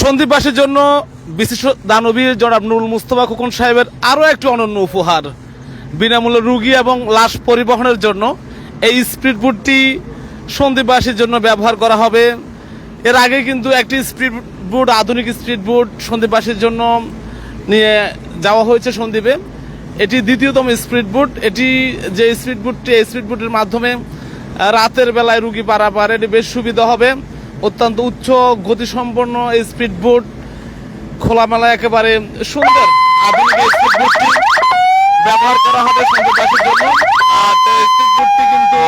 সন্দীপবাসীর জন্য বিশিষ্ট দানবীর জনাব নুরুল মুস্তফা খোকন সাহেবের আরও একটি অনন্য উপহার। বিনামূল্যে রুগী এবং লাশ পরিবহনের জন্য এই স্পিড বোটটি সন্দীপবাসীর জন্য ব্যবহার করা হবে। এর আগে কিন্তু একটি স্পিড বোট, আধুনিক স্পিড বোট সন্দীপবাসীর জন্য নিয়ে যাওয়া হয়েছে সন্দীপে। এটি দ্বিতীয়তম স্পিড বোট। এটি যে স্পিড বোটটি, এই স্পিড বোটের মাধ্যমে রাতের বেলায় রুগী পারাপার এটি বেশ সুবিধা হবে। অত্যন্ত উচ্চ গতিসম্পন্ন এই স্পিড বোট খোলামেলা একেবারে সুন্দর আধুনিক স্পিড বোটটি ব্যবহার করা হবে সন্ধ্যবাসীর জন্য। আর স্পিড বোটটি কিন্তু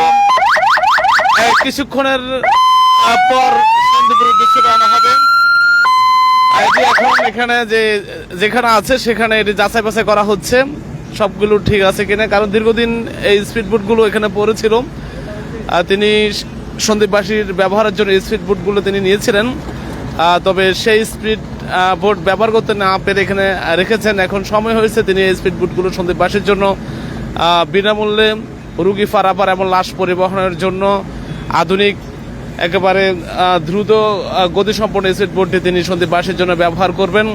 কিছুক্ষণের পর সন্দীপের উদ্দেশ্যে রওনা হবে। এটি এখন এখানে যে, যেখানে আছে, সেখানে এটি যাচাই বাছাই করা হচ্ছে। সবগুলো ঠিক আছে কিনা? কারণ দীর্ঘদিন এই স্পিড বোটগুলো এখানে পড়েছিল। তিনি সন্দীপবাসীর ব্যবহারের জন্য স্পিড বোটগুলো তিনি নিয়েছিলেন। তবে সেই স্পিড বোট ব্যবহার করতে না পেরে এখানে রেখেছেন। এখন সময় হয়েছে তিনি এই স্পিড বোটগুলো সন্দীপবাসীর জন্য বিনামূল্যে রুগী পারাপার এবং লাশ পরিবহনের জন্য আধুনিক, একেবারে দ্রুত গতিসম্পন্ন স্পিড বোটটি তিনি সন্দীপবাসীর জন্য ব্যবহার করবেন।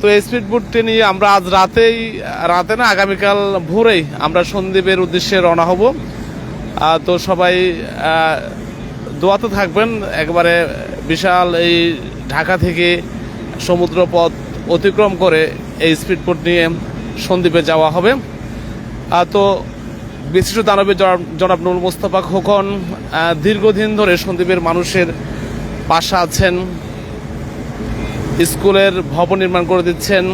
তো এই স্পিড বোটটি নিয়ে আমরা আজ রাতেই, রাতে না আগামীকাল ভোরেই আমরা সন্দীপের উদ্দেশ্যে রওনা হব। তো সবাই দোয়াতে থাকবেন। একবারে বিশাল এই ঢাকা থেকে সমুদ্র পথ অতিক্রম করে এই স্পিড বোট নিয়ে সন্দ্বীপে যাওয়া হবে। তো বিশিষ্ট জনাব- জনাব নুর মোস্তফা খোকন দীর্ঘদিন ধরে সন্দ্বীপের মানুষের পাশে আছেন, স্কুলের ভবন নির্মাণ করে দিচ্ছেন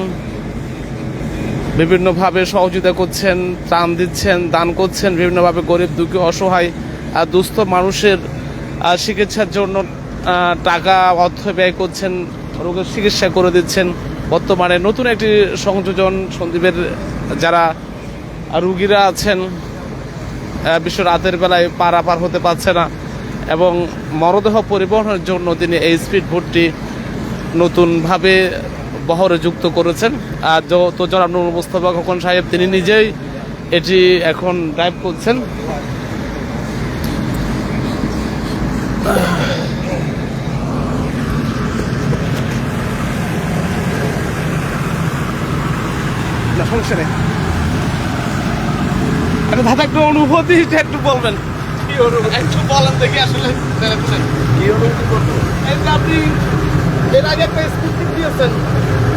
বিভিন্নভাবে সহযোগিতা করছেন, ত্রাণ দিচ্ছেন, দান করছেন, বিভিন্নভাবে গরিব, দুঃখী, অসহায় আর দুস্থ মানুষের চিকিৎসার জন্য টাকা, অর্থ ব্যয় করছেন, রোগের চিকিৎসা করে দিচ্ছেন। বর্তমানে নতুন একটি সংযোজন সন্দীপের, যারা রুগীরা আছেন বিশ্ব রাতের বেলায় পারাপার হতে পারছে না এবং মরদেহ পরিবহনের জন্য তিনি এই স্পিড বোটটি নতুনভাবে বহরে যুক্ত করেছেন। আর তো জনাব নুর মুস্তফা খোকন সাহেব তিনি নিজেই এটি এখন ড্রাইভ করছেন। সমস্যা নেই। আরে দাদা একটু অনুভূতিটা একটু বলবেন। কি অনুভূতি? একটু বলেন দেখি আসলে। কি অনুভূতি করব আপনি এর আগে একটা দিয়েছেন।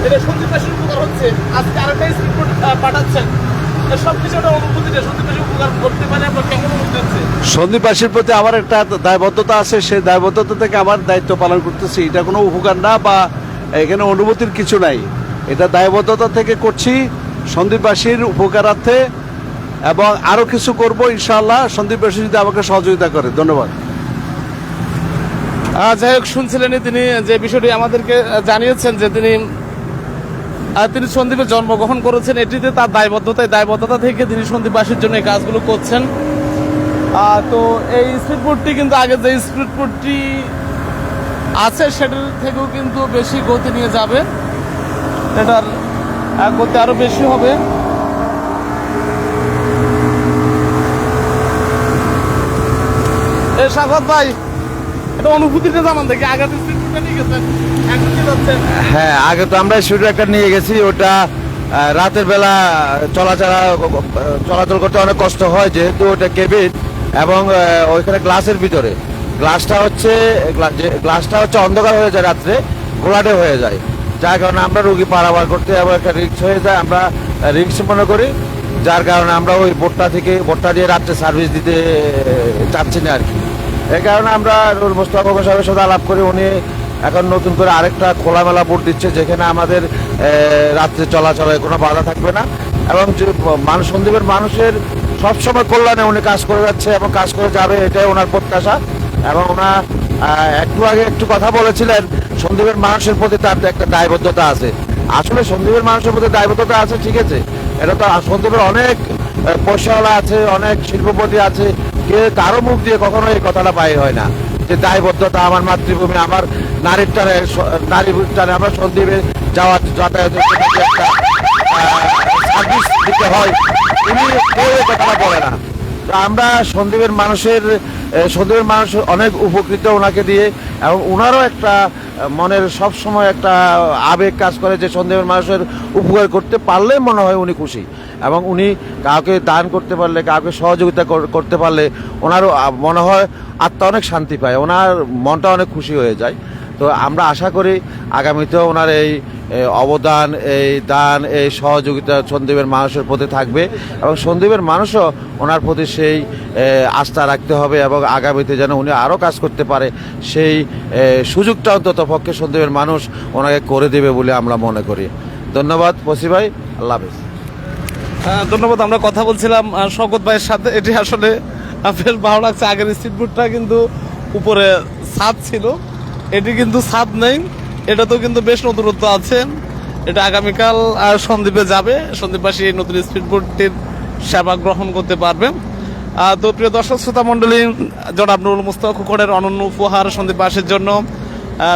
এটা সঞ্জীব পাশের উপকার হচ্ছে। আজকে পাঠাচ্ছেন। সন্দীপবাসীর প্রতি আমার একটা দায়বদ্ধতা আছে। সেই দায়বদ্ধতা থেকে আমার দায়িত্ব পালন করতেছি। এটা কোনো উপকার না বা এখানে অনুভূতির কিছু নাই। এটা দায়বদ্ধতা থেকে করছি সন্দীপবাসীর উপকারার্থে এবং আরও কিছু করব ইনশাআল্লাহ। সন্দীপবাসী যদি আমাকে সহযোগিতা করে। ধন্যবাদ। যাই হোক শুনছিলেন তিনি যে বিষয়টি আমাদেরকে জানিয়েছেন যে তিনি তিনি সন্দীপে জন্মগ্রহণ করেছেন। এটিতে তার দায়বদ্ধতায় দায়বদ্ধতা থেকে তিনি সন্দীপবাসীর জন্য এই কাজগুলো করছেন। তো এই স্পিড কিন্তু আগে যে স্পিড আছে, সেটার থেকেও কিন্তু বেশি গতি নিয়ে যাবে। এটার গতি আরও বেশি হবে। এ সাগর ভাই এটা অনুভূতিটা হ্যাঁ আগে তো আমরা শুরু একটা নিয়ে গেছি, ওটা রাতের বেলা চলাচলা চলাচল করতে অনেক কষ্ট হয় যেহেতু ওটা কেবিন এবং ওইখানে গ্লাসের ভিতরে। গ্লাসটা হচ্ছে গ্লাসটা হচ্ছে অন্ধকার হয়ে যায় রাত্রে, ঘোলাটে হয়ে যায়। যার কারণে আমরা রুগী পারাবার করতে এবং একটা রিক্স হয়ে যায়, আমরা রিক্স মনে করি। যার কারণে আমরা ওই বোটটা থেকে, বোটটা দিয়ে রাত্রে সার্ভিস দিতে চাচ্ছি না আর কি। এই কারণে আমরা রুল মোস্তফা সাহেবের সাথে আলাপ করি। উনি এখন নতুন করে আরেকটা খোলামেলা বোর্ড দিচ্ছে, যেখানে আমাদের রাত্রে চলাচলে কোনো বাধা থাকবে না। এবং যে মানুষ, সন্দীপের মানুষের সবসময় কল্যাণে উনি কাজ করে যাচ্ছে এবং কাজ করে যাবে, এটাই ওনার প্রত্যাশা। এবং ওনার একটু আগে একটু কথা বলেছিলেন, সন্দীপের মানুষের প্রতি তার একটা দায়বদ্ধতা আছে। আসলে সন্দীপের মানুষের প্রতি দায়বদ্ধতা আছে, ঠিক আছে। এটা তো সন্দীপের অনেক পয়সাওয়ালা আছে, অনেক শিল্পপতি আছে কে কারও মুখ দিয়ে কখনো এই কথাটা পাই হয় না। যে দায়বদ্ধতা আমার মাতৃভূমি, আমার নারীর টানে নারী নারীর টানে আমরা সন্দীপে যাওয়ার যাতায়াত দিতে হয় কেউ এই কথাটা বলে না। আমরা সন্দীপের মানুষের এ, সন্দ্বীপের মানুষ অনেক উপকৃত ওনাকে দিয়ে এবং ওনারও একটা মনের সব সময় একটা আবেগ কাজ করে যে সন্দেহের মানুষের উপকার করতে পারলে মনে হয় উনি খুশি। এবং উনি কাউকে দান করতে পারলে কাউকে সহযোগিতা করতে পারলে ওনারও মনে হয় আত্মা অনেক শান্তি পায় ওনার মনটা অনেক খুশি হয়ে যায়। তো আমরা আশা করি আগামীতেও ওনার এই অবদান এই দান এই সহযোগিতা সন্দীপের মানুষের প্রতি থাকবে এবং সন্দীপের মানুষও ওনার প্রতি সেই আস্থা রাখতে হবে এবং আগামীতে যেন উনি আরও কাজ করতে পারে সেই সুযোগটা অন্তত পক্ষে সন্দীপের মানুষ ওনাকে করে দেবে বলে আমরা মনে করি। ধন্যবাদ পসি ভাই আল্লাহ হাফিজ। ধন্যবাদ আমরা কথা বলছিলাম আহ, শওকত ভাইয়ের সাথে এটি আসলে ভালো লাগছে আগের স্পিডবোটটা কিন্তু উপরে ছাদ ছিল। এটি কিন্তু ছাদ নেই। এটা তো কিন্তু বেশ নতুনত্ব আছে। এটা আগামীকাল আর সন্দ্বীপে যাবে। সন্দ্বীপবাসী এই নতুন স্পিডবোটটির সেবা গ্রহণ করতে পারবে। তো প্রিয় দর্শক, শ্রোতা মন্ডলী জনাব নুরুল মুস্তফা খুকরের অনন্য উপহার সন্দ্বীপবাসীর জন্য।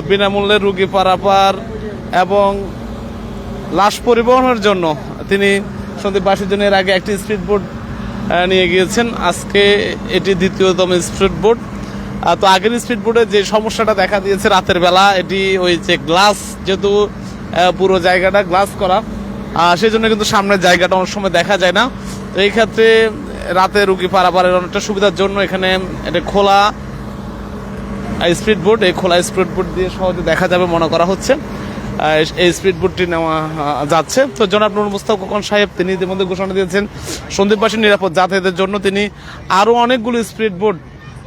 বিনামূল্যে রুগী পারাপার এবং লাশ পরিবহনের জন্য তিনি সন্দীপবাসীর জন্য এর আগে একটি স্পিড বোট নিয়ে গিয়েছেন। আজকে এটি দ্বিতীয়তম স্পিড বোট তো আগের স্পিড বোটে যে সমস্যাটা দেখা দিয়েছে রাতের বেলা, এটি ওই যে গ্লাস যেহেতু পুরো জায়গাটা গ্লাস করা। সেই জন্য কিন্তু সামনের জায়গাটা অনেক সময় দেখা যায় না। তো এই ক্ষেত্রে রাতে রুগী পারাপারের অনেকটা সুবিধার জন্য এখানে এটা খোলা স্পিড বোট এই খোলা স্পিড বোট দিয়ে সহজে দেখা যাবে মনে করা হচ্ছে। এই স্পিড বোটটি নেওয়া যাচ্ছে। তো জনাব নুর মুস্তাক খোকন সাহেব, তিনি ইতিমধ্যে ঘোষণা দিয়েছেন সন্দীপবাসীর নিরাপদ যাতায়াতের জন্য তিনি আরও অনেকগুলো স্পিড বোট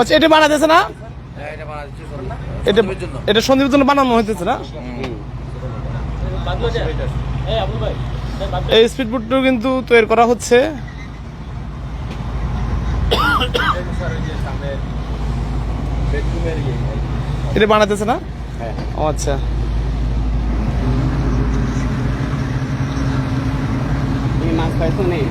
আচ্ছা এটা বানাতেছে না? এটা এটা সন্দীপের জন্য। বানানো হইতেছে না? এই স্পিড বোটটাও কিন্তু তৈরি করা হচ্ছে। এটা বানাতেছে না? ও আচ্ছা। মাছ পাইছো নেই